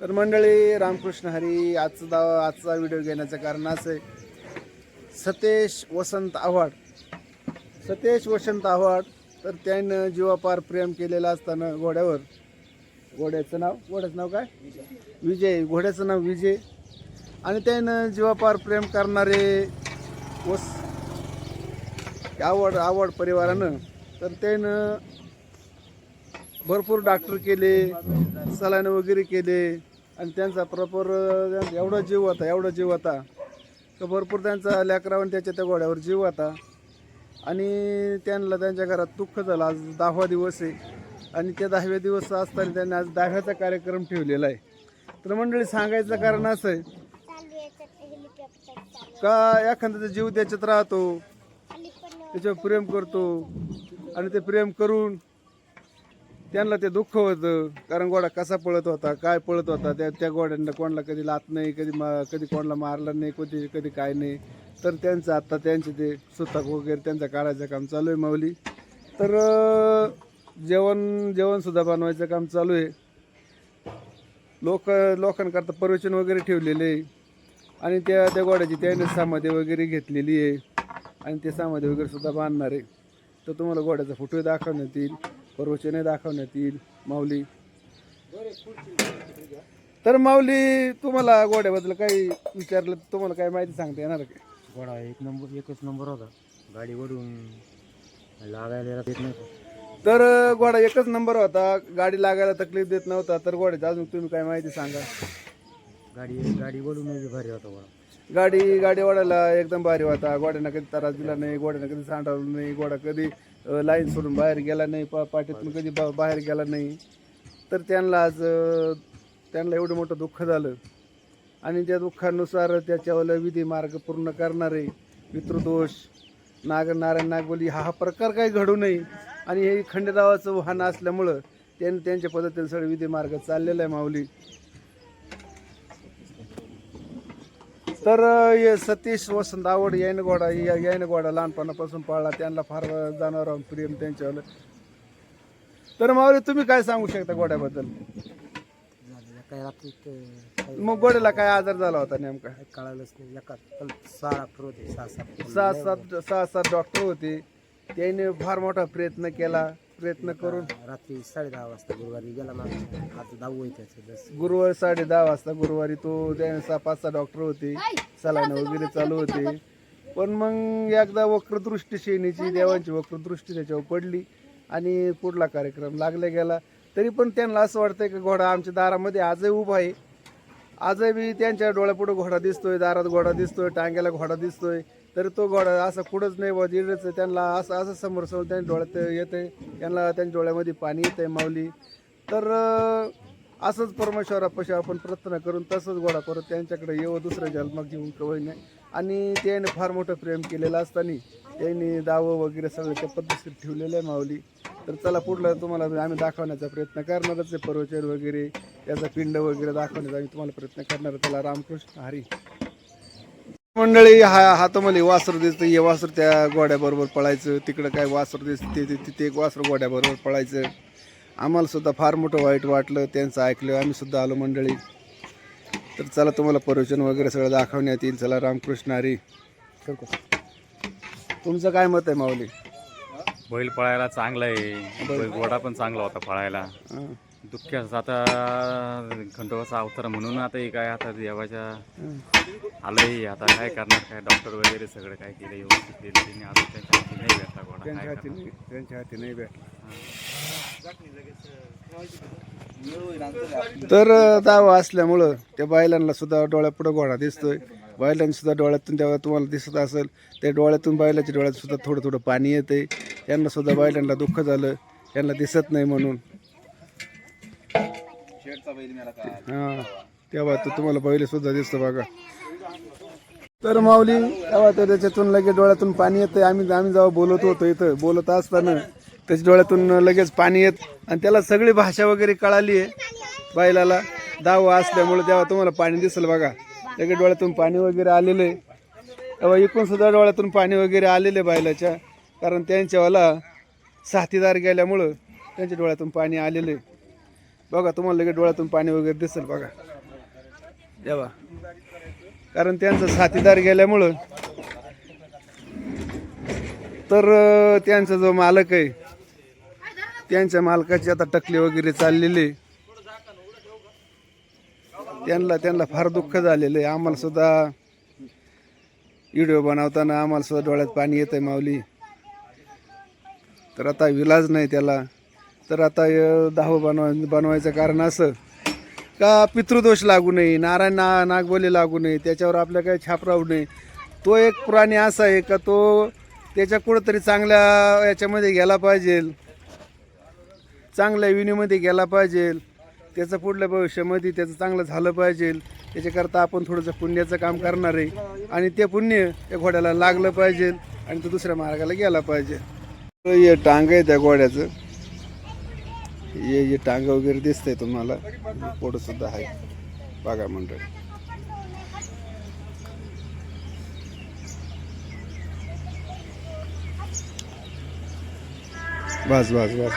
तर मंडळी रामकृष्ण हरी आजचा आजचा व्हिडिओ घेण्याचं कारण असं आहे सतेश वसंत आव्हाड. सतेश वसंत आव्हाड तर त्यानं जीवापार प्रेम केलेलं असताना घोड्यावर घोड्याचं नाव घोड्याचं नाव काय? विजय घोड्याचं नाव विजय. आणि त्यानं जीवापार प्रेम करणारे वस आवड आवड परिवारानं तर त्यानं भरपूर डॉक्टर केले सलाईन वगैरे केले. आणि त्यांचा प्रॉपर एवढा जीव होता एवढा जीव होता. तर भरपूर त्यांचा लेकरावर त्याच्या त्या घोड्यावर जीव होता. आणि त्यांना त्यांच्या घरात दुःख झालं. आज दहावा दिवस आहे. आणि त्या दहाव्या दिवस असताना त्यांनी आज दहाव्याचा कार्यक्रम ठेवलेला आहे. तर मंडळी सांगायचं कारण असं आहे. का एखाद्याचा जीव त्याच्यात राहतो. त्याच्यावर प्रेम करतो. आणि ते प्रेम करून त्यांना ते दुःख होतं. कारण गोडा कसा पळत होता काय पळत होता त्या त्या घोड्यांना कोणाला कधी लात नाही कधी मा कधी कोणाला मारलं नाही कधी कधी काय नाही. तर त्यांचं आत्ता त्यांचे ते सुतक वगैरे त्यांचं काढायचं काम चालू आहे माऊली. तर जेवण जेवणसुद्धा बनवायचं काम चालू आहे. लोक लोकांकरता प्रवचन वगैरे ठेवलेले आहे. आणि त्या त्या घोड्याची त्याने समाधी वगैरे घेतलेली आहे. आणि ते समाधी वगैरे सुद्धा बांधणार आहे. तर तुम्हाला घोड्याचा फोटो दाखवण्यात येईल. प्रवचनही दाखवण्यात येईल माऊली. तर माऊली तुम्हाला घोड्याबद्दल काही विचारलं तर तुम्हाला काही माहिती सांगता येणार का? घोडा एक नंबर एकच नंबर होता. गाडी वडून लागायला येत नव्हतं. तर घोडा एकच नंबर होता. गाडी लागायला तकलीफ देत नव्हता. तर घोड्याची अजून तुम्ही काय माहिती सांगा? गाडी गाडी वडून बी भारी होता घोडा. गाडी गाडी ओढायला एकदम भारी होता. घोड्यानं कधी त्रास दिला नाही घोड्यानं कधी सांडावलं नाही घोडा कधी लाईन सोडून बाहेर गेला नाही पा पाठीतून कधी बा बाहेर गेला नाही. तर त्यांना आज त्यांना एवढं मोठं दुःख झालं. आणि त्या दुःखानुसार त्याच्यावर विधी मार्ग पूर्ण करणारे पितृदोष नाग नारायण नागबली हा हा प्रकार काही घडू नये. आणि हे खंडेरावाचं वाहन असल्यामुळं त्यांनी त्यांच्या पद्धतीने सगळे विधी मार्ग चाललेला आहे माऊली. तर हे सतीश वसंत आवड यायन गोडा या लहानपणापासून पाळला. त्यांना फार जाणवर प्रेम त्यांच्यावर. तर माऊली तुम्ही काय सांगू शकता गोड्याबद्दल? काही काही मग गोड्याला काय आजार झाला होता नेमका? कळालंच नाही. एका पण सहा डॉक्टर होते सहा सात सहा सात सहा सात डॉक्टर होते. त्याने फार मोठा प्रयत्न केला. प्रयत्न करून. रात्री साडे दहा वाजता गुरुवारी गेला मग. आता दहावं त्याचं बस. गुरुवारी साडे दहा वाजता गुरुवारी तो त्याने सहा पाच सहा डॉक्टर होते सलाईन वगैरे चालू होते. पण मग एकदा वक्रदृष्टी शेणीची देवांची वक्रदृष्टी त्याच्यावर पडली आणि पुढला कार्यक्रम लागला गेला. तरी पण त्यांना असं वाटतंय की घोडा आमच्या दारामध्ये आजही उभा आहे. आजही बी त्यांच्या डोळ्यापुढे घोडा दिसतोय दारात घोडा दिसतोय टांग्याला घोडा दिसतोय. तरी तो गोडा असा कुठंच नाही बा दीडच त्यांना असं असं समोर समोर त्यांच्या डोळ्यात येते त्यांना त्यांच्या डोळ्यामध्ये पाणी येते माऊली. तर असंच परमेश्वरापाशी आपण प्रार्थना करून तसंच गोडा परत त्यांच्याकडे येवं दुसऱ्या जन्मात घेऊन कवळी नाही. आणि त्याने फार मोठं प्रेम केलेलं असताना त्यांनी दावं वगैरे सगळं त्या पद्धतीत ठेवलेलं आहे माऊली. तर चला पुढलं तुम्हाला आम्ही दाखवण्याचा प्रयत्न करणारच आहे. पर्वचर वगैरे त्याचा पिंड वगैरे दाखवण्याचा आम्ही तुम्हाला प्रयत्न करणार त्याला रामकृष्ण हरी. मंडळी हा हा तुम्हाला वासर दिसतं हे वासर त्या गोड्याबरोबर पळायचं. तिकडं काय वासर दिसतं ते- ते- तिथे एक वासर गोड्याबरोबर पळायचं. आम्हाला सुद्धा फार मोठं वाईट वाटलं. त्यांचं ऐकलं. आम्ही सुद्धा आलो मंडळी. तर चला तुम्हाला प्रवचन वगैरे सगळं दाखवण्यात येईल. चला रामकृष्ण हरी. तुमचं काय मत आहे माऊली? बैल पळायला चांगला आहे. बैल घोडा पण चांगला होता पळायला. दुःख्याचा आता खंडोबाचा अवतार म्हणून आता हे काय आता देवाच्या आलंय. आता काय करणार काय डॉक्टर वगैरे सगळं काय केलं व्यवस्थित केलं त्यांनी आता त्यांच्या हाती नाही भेटला घोडा त्यांच्या काय हाती करणार? नाही त्यांच्या हाती नाही भेटला. तर दावा असल्यामुळं त्या बैलांना सुद्धा डोळ्यापुढं घोडा दिसतोय. बैलांना सुद्धा डोळ्यातून तेव्हा तुम्हाला दिसत असेल त्या डोळ्यातून बैलाच्या डोळ्यात सुद्धा थोडं थोडं पाणी येते त्यांना सुद्धा बैलांना दुःख झालं. त्यांना दिसत नाही म्हणून. हा तेव्हा तर तुम्हाला पहिले सुद्धा दिसतो बघा. तर माऊली तेव्हा तर त्याच्यातून लगेच डोळ्यातून पाणी येतं आम्ही आम्ही जेव्हा बोलत होतो इथं बोलत असताना त्याच्या डोळ्यातून लगेच पाणी येत. आणि त्याला सगळी भाषा वगैरे कळाली आहे बैलाला. दावा असल्यामुळे तेव्हा तुम्हाला पाणी दिसेल बघा. लगेच डोळ्यातून पाणी वगैरे आलेलं आहे. तेव्हा इकून सुद्धा डोळ्यातून पाणी वगैरे आलेलं आहे बैलाच्या. कारण त्यांच्यावाला साथीदार गेल्यामुळं त्यांच्या डोळ्यातून पाणी आलेलं आहे. बघा तुम्हाला लगेच डोळ्यातून पाणी वगैरे दिसेल बघा. जेव्हा कारण त्यांचा साथीदार गेल्यामुळं तर त्यांचा जो मालक आहे त्यांच्या मालकाची आता टकली वगैरे चाललेली आहे. त्यांना त्यांना फार दुःख झालेलं आहे. आम्हाला सुद्धा व्हिडिओ बनवताना आम्हाला सुद्धा डोळ्यात पाणी येत आहे माऊली. तर आता विलाज नाही त्याला. तर आता अं, दहावं बनवायचं कारण असं का पितृदोष लागू नये नारायण ना नागबोली लागू नये त्याच्यावर आपल्या काही छाप राहू नये. तो एक प्राणी असा आहे का तो त्याच्या कुठंतरी चांगल्या याच्यामध्ये गेला पाहिजे. चांगल्या विनीमध्ये गेला पाहिजे. त्याचं पुढल्या भविष्यामध्ये त्याचं चांगलं झालं पाहिजे. त्याच्याकरता आपण थोडंसं पुण्याचं काम करणार आहे. आणि ते पुण्य त्या घोड्याला लागलं पाहिजे आणि तो दुसऱ्या मार्गाला गेला पाहिजे. हे टांग आहे त्या घोड्याचं. हे हे टांग वगैरे दिसतंय तुम्हाला पोट सुद्धा आहे. बघा मंडळी. बस बस बस.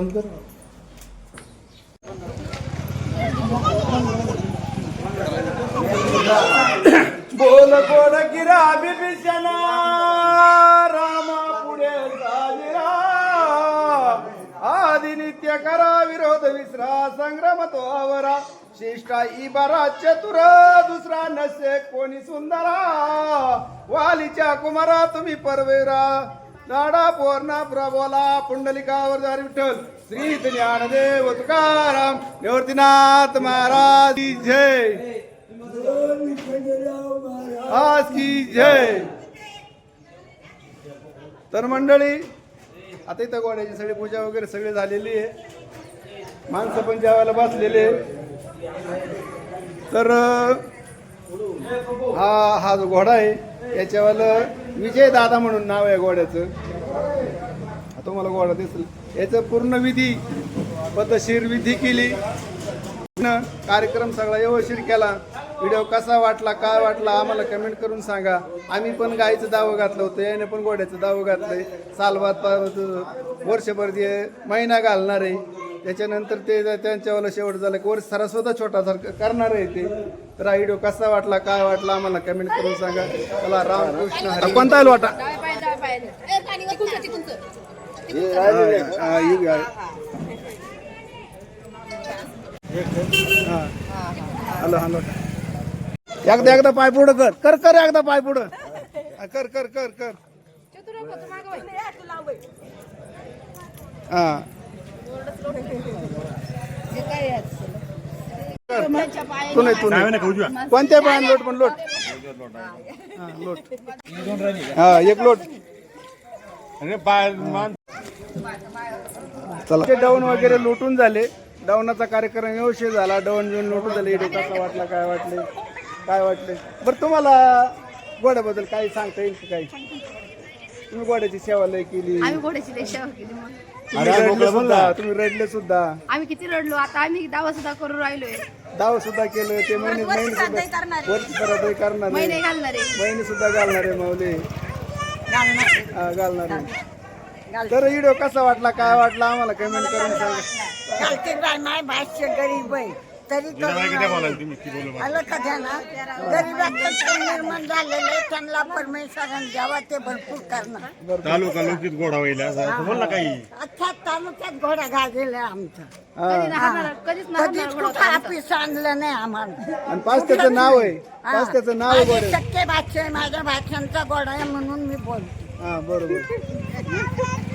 बंद कर बोल गोड गिरा बिभीषणा रामा पुढे साजिरा आदि नित्य करा विरोध विसरा संग्राम तो आवरा शिष्टा इबारा चतुर दुसरा नसे कोणी सुंदरा वालीच्या कुमारा तुम्ही परवेरा नाडा पोरणा प्रबोला पुंडलिकावर जारी विठ्ठल. श्री ज्ञानदेव तुकाराम निवृत्तीनाथ महाराज की जय. आज की जय. तर मंडळी आता इथं गोड्याची सगळी पूजा वगैरे सगळी झालेली आहे. माणसं पण जेवायला बसलेले तर हा हा जो घोडा आहे याच्यावालं विजय दादा म्हणून नाव आहे घोड्याचं. आता तुम्हाला घोडा दिसेल. याचं पूर्ण विधी पद्धतशीर विधी केली. कार्यक्रम सगळा व्यवस्थित केला. व्हिडिओ कसा वाटला काय वाटला आम्हाला कमेंट करून सांगा. आम्ही पण गाईचं दावं घातलं होतं याने पण घोड्याचं दावं घातलंय. सालवात प- वर्षभर जे महिना घालणार आहे त्याच्यानंतर ते त्यांच्यावाला शेवट झालं की वर्ष सरस्वता छोटा सारखं करणार आहे ते. तर हा व्हिडिओ कसा वाटला काय वाटला आम्हाला कमेंट करून सांगा. चला रामकृष्ण हरी. कोणता आहे वाटा? हा, ही. हा. हॅलो हॅलो एकदा एकदा पाय पुढं कर. कर कर एकदा पाय पुढं. हा, कर कर कर कर. हा. कोणत्या पण लोट पण लोट. हा लोट हा एक लोट. चला. डाऊन वगैरे लुटून झाले. डाऊनाचा कार्यक्रम व्यवस्थित झाला. डाऊन बिऊन लुटून झाले. इथे कसा वाटला काय वाटले काय वाटले? बरं तुम्हाला घोड्याबद्दल काही सांगता येईल काही? तुम्ही घोड्याची सेवा लय केली. घोड्याची सेवा केली तुम्ही रडले सुद्धा तुम्ही रडले सुद्धा. आम्ही किती रडलो आता आम्ही दावा सुद्धा करून राहिलोय. दाव सुद्धा केलं ते महिने महिने सुद्धा वर्ष परत करणार महिने घालणार आहे. महिने सुद्धा घालणार आहे माऊली. हा, घालणार आहे. तर व्हिडिओ कसा वाटला काय वाटला आम्हाला? कमेंट करून सांगा. चालते बाय माय भाष्य गरीब आहे तरी आलं का त्यांना गरीबाचं निर्माण झालेलं आहे त्यांना परमेश्वराने द्यावा ते भरपूर करणार. तालुका लोकित गोडा होईल काही. अख्ख्या तालुक्यात घोडा गाजलेला आमचा. कधीच कुठं ऑफिस आणलं नाही आम्हाला. आणि पाच त्याचं नाव आहे. पाच त्याचं नाव आहे. टक्के भाषा आहे माझ्या भाषांचा गोडा आहे म्हणून मी बोलते. हा बरोबर.